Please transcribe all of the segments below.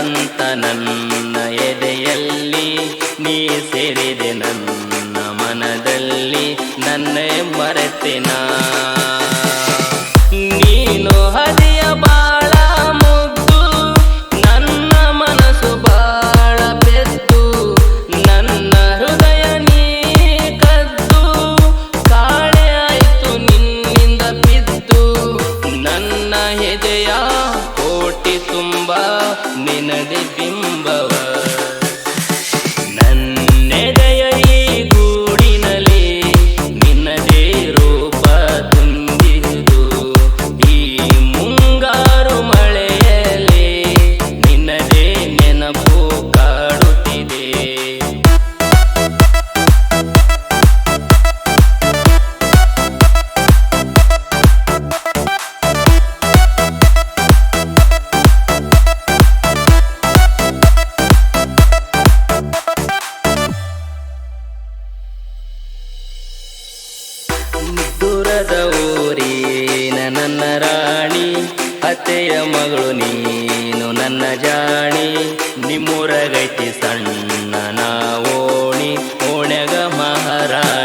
ಸಂತ ನನ್ನ ಎದೆಯಲ್ಲಿ ನೀ ಸೇರಿದೆ ನನ್ನ ಮನದಲ್ಲಿ ನನ್ನೇ ಮರೆತಿನ? ನೀನು ಹದಿಯ ಗೌರಿ ನನ್ನ ರಾಣಿ ಅತ್ತೆಯ ಮಗಳು ನೀನು ನನ್ನ ಜಾಣಿ ನಿಮ್ಮೂರಗೈತಿ ಸಣ್ಣ ಓಣಿ ಓಣ್ಯಾಗ ಮಹಾರಾಣಿ.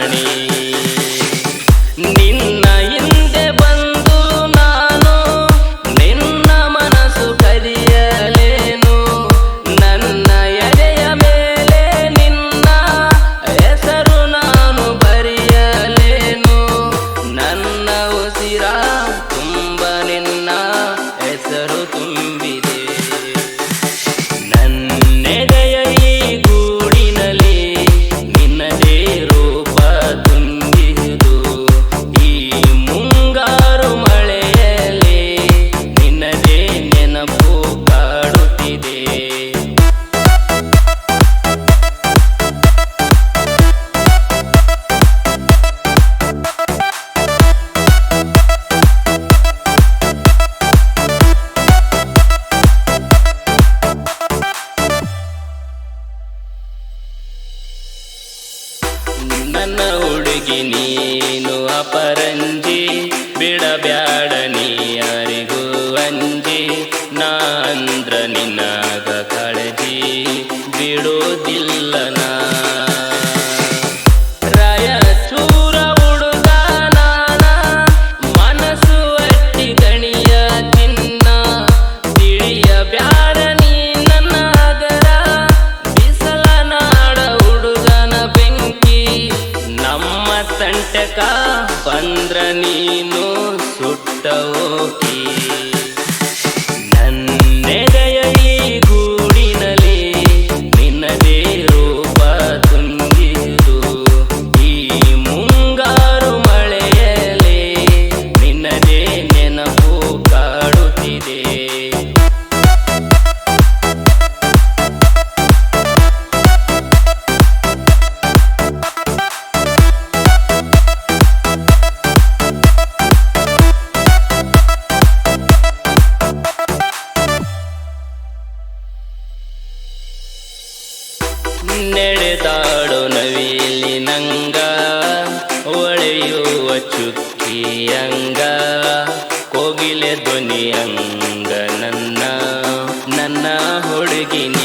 ನನ್ನ ಹುಡುಗಿ ನೀನು ಅಪರಂಜಿ ಬಿಡಬ್ಯಾಡ ನೀ ಯಾರಿಗೂ ಅಂಜಿ. ನಾಂದ್ರ ನಿನ್ನಾಗ ಕಾಳಜಿ ಬಿಡೋದಿಲ್ಲ ಅಂದ್ರ ನೀನು ಸುಟ್ಟವೋ ಅಂಗ ಕೋಗಿಲೆ ಧ್ವನಿ ಅಂಗ ನನ್ನ ನನ್ನ ಹುಡುಗಿನಿ.